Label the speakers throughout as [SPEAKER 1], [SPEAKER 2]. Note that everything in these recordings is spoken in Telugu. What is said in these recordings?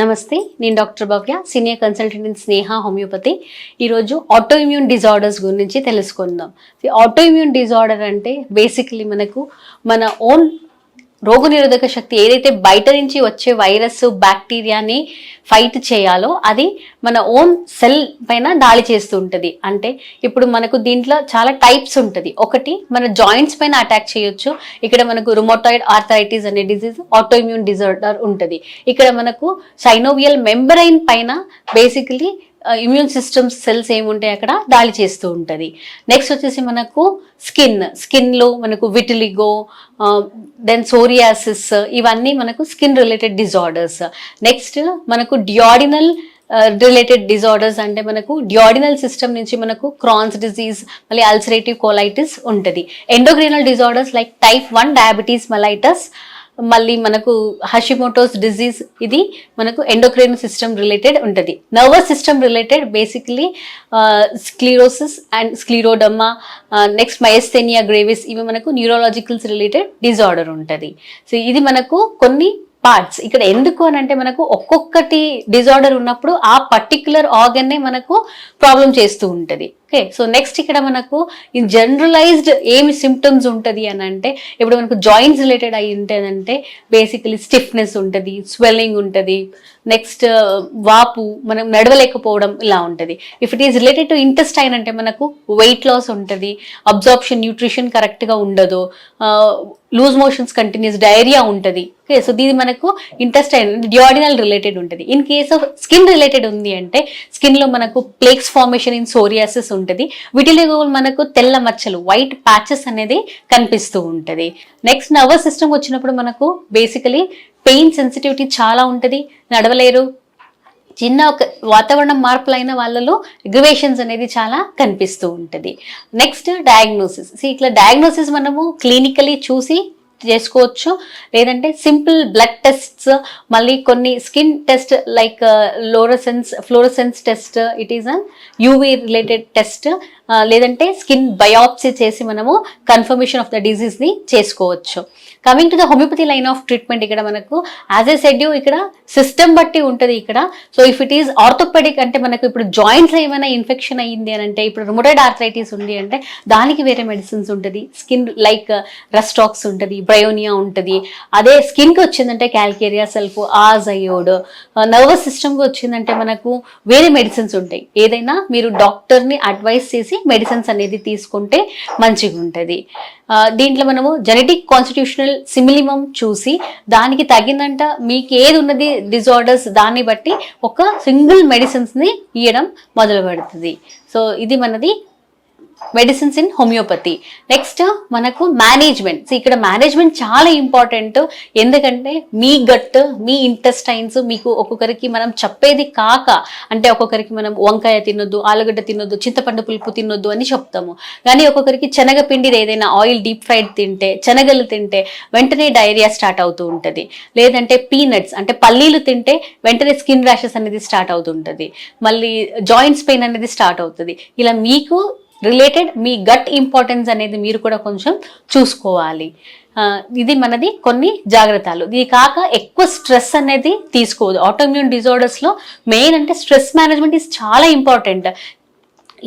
[SPEAKER 1] నమస్తే నేను doctor Bhavya senior consultant in Sneha homeopathy. ఈరోజు ఆటో ఇమ్యూన్ డిజార్డర్స్ గురించి తెలుసుకుందాం. ఆటో ఇమ్యూన్ డిజార్డర్ అంటే బేసిక్లీ మనకు మన ఓన్ రోగనిరోధక శక్తి ఏదైతే బయట నుంచి వచ్చే వైరస్ బ్యాక్టీరియాని ఫైట్ చేయాలో అది మన ఓన్ సెల్ పైన దాడి చేస్తూ ఉంటుంది. అంటే ఇప్పుడు మనకు దీంట్లో చాలా టైప్స్ ఉంటుంది. ఒకటి మన జాయింట్స్ పైన అటాక్ చేయొచ్చు. ఇక్కడ మనకు రుమోటాయిడ్ ఆర్థరైటిస్ అనే డిజీజ్ ఆటోఇమ్యూన్ డిజార్డర్ ఉంటుంది. ఇక్కడ మనకు సైనోవియల్ మెంబరైన్ పైన బేసికలీ ఇమ్యూన్ సిస్టమ్స్ సెల్స్ ఏముంటాయి అక్కడ? దాడి చేస్తూ ఉంటుంది. నెక్స్ట్ వచ్చేసి మనకు స్కిన్ స్కిన్లో మనకు విటిలిగో దెన్ సోరియాసిస్ ఇవన్నీ మనకు స్కిన్ రిలేటెడ్ డిజార్డర్స్ నెక్స్ట్ మనకు డియాడినల్ రిలేటెడ్ డిజార్డర్స్ అంటే మనకు డియాడినల్ సిస్టమ్ నుంచి మనకు క్రాన్స్ డిజీజ్ మళ్ళీ అల్సరేటివ్ కోలైటిస్ ఉంటుంది. Endocrinal disorders like type one diabetes mellitus మళ్ళీ మనకు హషిమోటోస్ డిజీజ్ ఇది మనకు ఎండోక్రైన్ సిస్టమ్ రిలేటెడ్ ఉంటుంది. Nervous system related basically sclerosis and scleroderma next myasthenia gravis ఇవి మనకు న్యూరోలాజికల్స్ రిలేటెడ్ డిజార్డర్ ఉంటుంది. సో ఇది మనకు కొన్ని పార్ట్స్ ఇక్కడ ఎందుకు అని అంటే మనకు ఒక్కొక్కటి డిజార్డర్ ఉన్నప్పుడు ఆ పర్టిక్యులర్ ఆర్గన్నే మనకు ప్రాబ్లం చేస్తూ ఉంటుంది. ఓకే సో నెక్స్ట్ ఇక్కడ మనకు ఇన్ జనరలైజ్డ్ ఏమి సిమ్టమ్స్ ఉంటుంది అని అంటే ఇప్పుడు మనకు జాయింట్స్ రిలేటెడ్ అయి ఉంటుందంటే బేసికలీ స్టిఫ్నెస్ ఉంటుంది స్వెల్లింగ్ ఉంటుంది నెక్స్ట్ వాపు మనం నడవలేకపోవడం ఇలా ఉంటుంది. If it is related to intestine అంటే మనకు వెయిట్ లాస్ ఉంటుంది అబ్జార్ప్షన్ న్యూట్రిషన్ కరెక్ట్గా ఉండదు లూజ్ మోషన్స్ కంటిన్యూస్ డైరియా ఉంటుంది. ఓకే సో దీని మనకు ఇంటెస్టైన్ డియాడినల్ రిలేటెడ్ ఉంటుంది. In case of skin related ఉంది అంటే స్కిన్లో మనకు ప్లేక్స్ ఫార్మేషన్ ఇన్ సోరియాసిస్ ఉంటుంది. వీటిలో మనకు తెల్ల మచ్చలు వైట్ ప్యాచెస్ అనేది కనిపిస్తూ ఉంటుంది. నెక్స్ట్ నర్వస్ సిస్టమ్ వచ్చినప్పుడు మనకు బేసికలీ పెయిన్ సెన్సిటివిటీ చాలా ఉంటుంది. నడవలేరు. చిన్న ఒక వాతావరణం మార్పులైన వాళ్ళలో ఎగ్రివేషన్స్ అనేది చాలా కనిపిస్తూ ఉంటుంది. నెక్స్ట్ డయాగ్నోసిస్ ఇట్లా డయాగ్నోసిస్ మనము క్లినికలీ చూసి చేసుకోవచ్చు. లేదంటే సింపుల్ బ్లడ్ టెస్ట్స్ మళ్ళీ కొన్ని skin test like uh, fluorescence fluorescence test it is an UV related test. లేదంటే స్కిన్ బయాప్సీ చేసి మనము కన్ఫర్మేషన్ ఆఫ్ ద డిజీజ్ని చేసుకోవచ్చు. Coming to the homeopathy line of treatment ఇక్కడ మనకు యాజ్ ఎ షెడ్యూల్ ఇక్కడ సిస్టమ్ బట్టి ఉంటుంది ఇక్కడ. So if it is orthopedic అంటే మనకు ఇప్పుడు జాయింట్స్ ఏమైనా ఇన్ఫెక్షన్ అయ్యింది అని అంటే ఇప్పుడు రుమోటైడ్ ఆర్థరైటిస్ ఉంది అంటే దానికి వేరే మెడిసిన్స్ ఉంటుంది. స్కిన్ లైక్ రస్టాక్స్ ఉంటుంది బ్రయోనియా ఉంటుంది. అదే స్కిన్కి వచ్చిందంటే క్యాల్కేరియా సెల్ఫ్ ఆజయోడ్ నర్వస్ సిస్టమ్కి వచ్చిందంటే మనకు వేరే మెడిసిన్స్ ఉంటాయి. ఏదైనా మీరు డాక్టర్ని అడ్వైస్ చేసి మెడిసిన్స్ అనేది తీసుకుంటే మంచిగా ఉంటుంది దీంట్లో మనము జెనెటిక్ కాన్స్టిట్యూషనల్ సిమిలిమం చూసి దానికి తగినంత మీకు ఏది ఉన్నది డిజార్డర్స్ దాన్ని బట్టి ఒక సింగిల్ మెడిసిన్స్ని ఇవ్వడం మొదలు పెడుతుంది సో ఇది మనది మెడిసిన్స్ ఇన్ హోమియోపతి నెక్స్ట్ మనకు మేనేజ్మెంట్ ఇక్కడ మేనేజ్మెంట్ చాలా ఇంపార్టెంట్ ఎందుకంటే మీ గట్ మీ ఇంటెస్టైన్స్ మీకు ఒక్కొక్కరికి మనం చెప్పేది కాక అంటే ఒక్కొక్కరికి మనం వంకాయ తినొద్దు ఆలుగడ్డ తినొద్దు చింతపండు పులుపు తినొద్దు అని చెప్తాము. కానీ ఒక్కొక్కరికి శనగపిండిది ఏదైనా ఆయిల్ డీప్ ఫ్రైడ్ తింటే శనగలు తింటే వెంటనే డైరియా స్టార్ట్ అవుతూ ఉంటుంది. లేదంటే పీనట్స్ అంటే పల్లీలు తింటే వెంటనే స్కిన్ ర్యాషెస్ అనేది స్టార్ట్ అవుతుంటుంది మళ్ళీ జాయింట్స్ పెయిన్ అనేది స్టార్ట్ అవుతుంది. ఇలా మీకు రిలేటెడ్ మీ గట్ ఇంపార్టెన్స్ అనేది మీరు కూడా కొంచెం చూసుకోవాలి. ఇది మనది కొన్ని జాగ్రత్తలు. ఇది కాక ఎక్కువ స్ట్రెస్ అనేది తీసుకోవద్దు. ఆటోమ్యూన్ డిజార్డర్స్లో మెయిన్ అంటే స్ట్రెస్ మేనేజ్మెంట్ ఈజ్ చాలా ఇంపార్టెంట్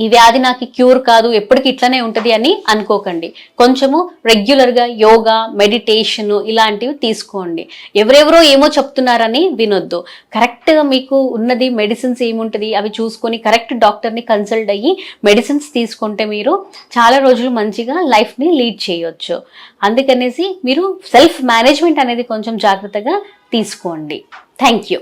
[SPEAKER 1] ఈ వ్యాధి నాకు క్యూర్ కాదు ఎప్పటికి ఇట్లనే ఉంటుంది అని అనుకోకండి. కొంచెము రెగ్యులర్గా యోగా మెడిటేషన్ ఇలాంటివి తీసుకోండి. ఎవరెవరో ఏమో చెప్తున్నారని వినొద్దు. కరెక్ట్గా మీకు ఉన్నది మెడిసిన్స్ ఏముంటుంది అవి చూసుకొని కరెక్ట్ డాక్టర్ని కన్సల్ట్ అయ్యి మెడిసిన్స్ తీసుకుంటే మీరు చాలా రోజులు మంచిగా లైఫ్ని లీడ్ చేయొచ్చు. అందుకనేసి మీరు సెల్ఫ్ మేనేజ్మెంట్ అనేది కొంచెం జాగ్రత్తగా తీసుకోండి. Thank you